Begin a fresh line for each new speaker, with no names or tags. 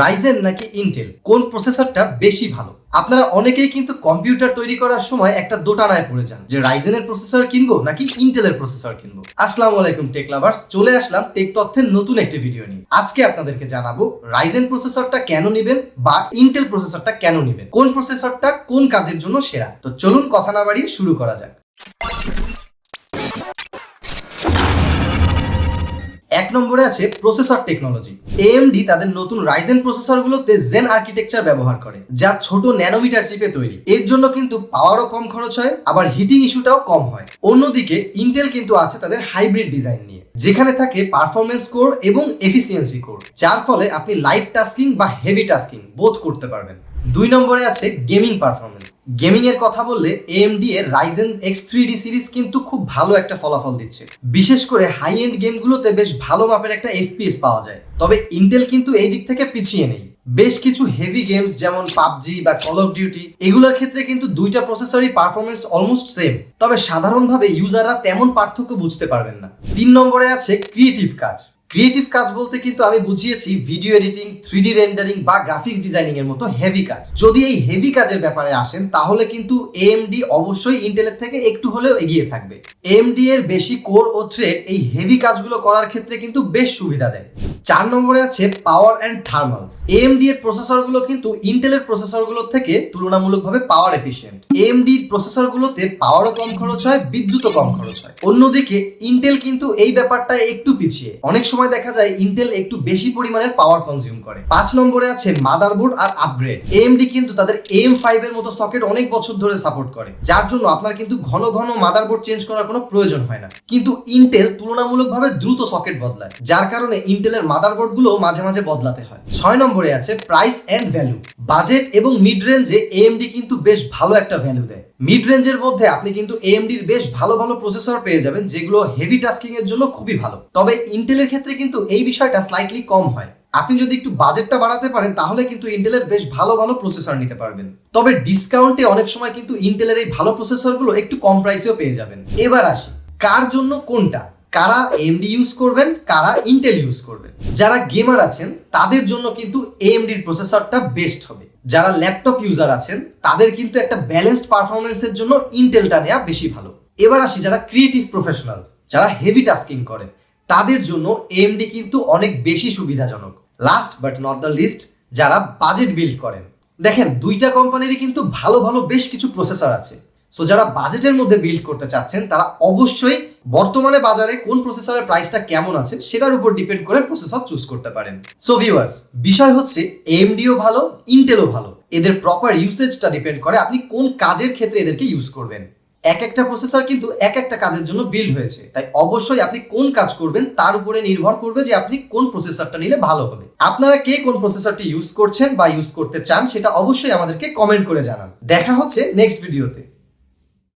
Ryzen নাকি Intel কোন প্রসেসরটা বেশি ভালো? আপনারা অনেকেই কিন্তু কম্পিউটার তৈরি করার সময় একটা দোটানায় পড়ে যান, যে রাইজেনের প্রসেসর কিনবো নাকি ইন্টেলের প্রসেসর কিনবো? আসসালামু আলাইকুম টেক লাভার্স চলে আসলাম টেক তথ্যের নতুন একটি ভিডিও নিয়ে। আজকে আপনাদেরকে জানাব রাইজেন প্রসেসরটা কেন নেবেন বা ইন্টেল প্রসেসরটা কেন নেবেন? কোন প্রসেসরটা কোন কাজের জন্য সেরা? তো চলুন কথা না বাড়িয়ে শুরু করা যাক। এক নম্বরে আছে প্রসেসর টেকনোলজি AMD তাদের নতুন রাইজেন প্রসেসরগুলোতে জেন আর্কিটেকচার ব্যবহার করে, যা ছোট ন্যানোমিটার চিপে তৈরি। এর জন্য কিন্তু পাওয়ারও কম খরচ হয়, আবার হিটিং ইস্যুটাও কম হয়। অন্যদিকে ইন্টেল কিন্তু আছে তাদের হাইব্রিড ডিজাইন নিয়ে, যেখানে থাকে পারফরমেন্স কোর এবং এফিসিয়েন্সি কোর যার ফলে আপনি লাইট টাস্কিং বা হেভি টাস্কিং বোধ করতে পারবেন। দুই নম্বরে আছে গেমিং পারফরমেন্স গেমিং এর কথা বললে AMD এর Ryzen X3D সিরিজ কিন্তু খুব ভালো একটা ফলাফল দিচ্ছে। বিশেষ করে হাই এন্ড গেমগুলোতে বেশ ভালো মাপের একটা FPS পাওয়া যায়। তবে ইন্টেল কিন্তু এই দিক থেকে পিছিয়ে নেই। বেশ কিছু হেভি গেমস যেমন পাবজি বা কল অফ ডিউটি এগুলোর ক্ষেত্রে কিন্তু দুইটা প্রসেসরই পারফরমেন্স অলমোস্ট সেম তবে সাধারণভাবে ইউজাররা তেমন পার্থক্য বুঝতে পারবেন না। তিন নম্বরে আছে ক্রিয়েটিভ কাজ। ক্রিয়েটিভ কাজ বলতে কিন্তু আমি বুঝিয়েছি video editing three D rendering বা গ্রাফিক্স ডিজাইনিং এর মতো হেভি কাজ। যদি এই হেভি কাজের ব্যাপারে আসেন, তাহলে কিন্তু এএমডি অবশ্যই ইন্টেলের থেকে একটু হলেও এগিয়ে থাকবে। এএমডি এর বেশি কোর ও থ্রেড এই হেভি কাজগুলো করার ক্ষেত্রে কিন্তু বেশ সুবিধা দেয়। চার নম্বরে আছে পাওয়ার অ্যান্ড থার্মাল এএমডি এর প্রসেসরগুলো কিন্তু ইন্টেলের প্রসেসরগুলোর থেকে তুলনামূলকভাবে পাওয়ার এফিশিয়েন্ট এএমডি প্রসেসরগুলোতে পাওয়ারও কম খরচ হয়, বিদ্যুৎও কম খরচ হয়। অন্যদিকে ইন্টেল কিন্তু এই ব্যাপারটা একটু পিছিয়ে। অনেক সময় দেখা যায় ইন্টেল একটু বেশি পরিমাণের পাওয়ার কনজিউম করে। পাঁচ নম্বরে আছে মাদারবোর্ড আর আপগ্রেড এএমডি কিন্তু তাদের এম ফাইভ এর মতো সকেট অনেক বছর ধরে সাপোর্ট করে। যার জন্য আপনার কিন্তু ঘন ঘন মাদারবোর্ড চেঞ্জ করার কোনো প্রয়োজন হয় না। কিন্তু ইন্টেল তুলনামূলকভাবে দ্রুত সকেট বদলায়। যার কারণে ইন্টেলের মাদারবোর্ডগুলো মাঝে মাঝে বদলাতে হয়। ছয় নম্বরে আছে প্রাইস এন্ড ভ্যালু বাজেট এবং মিড রেঞ্জে এএমডি কিন্তু বেশ ভালো একটা ভ্যালু দেয়। মিড রেঞ্জের মধ্যে আপনি কিন্তু এএমডির বেশ ভালো ভালো প্রসেসর পেয়ে যাবেন, যেগুলো হেভি টাস্কিং এর জন্য খুবই ভালো। তবে ইন্টেলের ক্ষেত্রে কিন্তু এই বিষয়টা স্লাইটলি কম হয়। আপনি যদি একটু বাজেটটা বাড়াতে পারেন, তাহলে কিন্তু ইন্টেলের বেশ ভালো ভালো প্রসেসর নিতে পারবেন। তবে ডিসকাউন্টে অনেক সময় কিন্তু ইন্টেলের এই ভালো প্রসেসরগুলো একটু কম প্রাইসেও পেয়ে যাবেন। এবার আসি, কার জন্য কোনটা? কারা এমডি ইউজ করবেন, কারা ইন্টেল ইউজ করবেন। যারা গেমার আছেন, তাদের জন্য কিন্তু এএমডির প্রসেসরটা বেস্ট হবে। যারা ল্যাপটপ ইউজার আছেন, তাদের কিন্তু একটা ব্যালেন্সড পারফরমেন্সের জন্য ইন্টেলটা নেওয়া বেশি ভালো। এবার আসি যারা ক্রিয়েটিভ প্রফেশনাল যারা হেভি টাস্কিং করেন, তাদের জন্য এএমডি কিন্তু অনেক বেশি সুবিধাজনক। Last but not the least যারা বাজেট বিল্ড করেন। দেখেন, দুইটা কোম্পানিরই কিন্তু ভালো ভালো বেশ কিছু প্রসেসর আছে। সো যারা বাজেটের মধ্যে বিল্ড করতে চাচ্ছেন, তারা অবশ্যই বর্তমানে বাজারে কোন প্রসেসরের প্রাইসটা কেমন আছে সেটার উপর ডিপেন্ড করে প্রসেসর চুজ করতে পারেন। সো ভিউয়ার্স বিষয় হচ্ছে এমডিও ভালো ইন্টেলও ভালো। এদের প্রপার ইউসেজটা ডিপেন্ড করে আপনি কোন কাজের ক্ষেত্রে এদেরকে ইউজ করবেন। এক একটা প্রসেসর কিন্তু এক একটা কাজের জন্য বিল্ড হয়েছে। তাই অবশ্যই আপনি কোন কাজ করবেন তার উপরে নির্ভর করবে যে আপনি কোন প্রসেসরটা নিলে ভালো হবে। আপনারা কে কোন প্রসেসরটি ইউজ করছেন বা ইউজ করতে চান সেটা অবশ্যই আমাদেরকে কমেন্ট করে জানান। দেখা হচ্ছে নেক্সট ভিডিওতে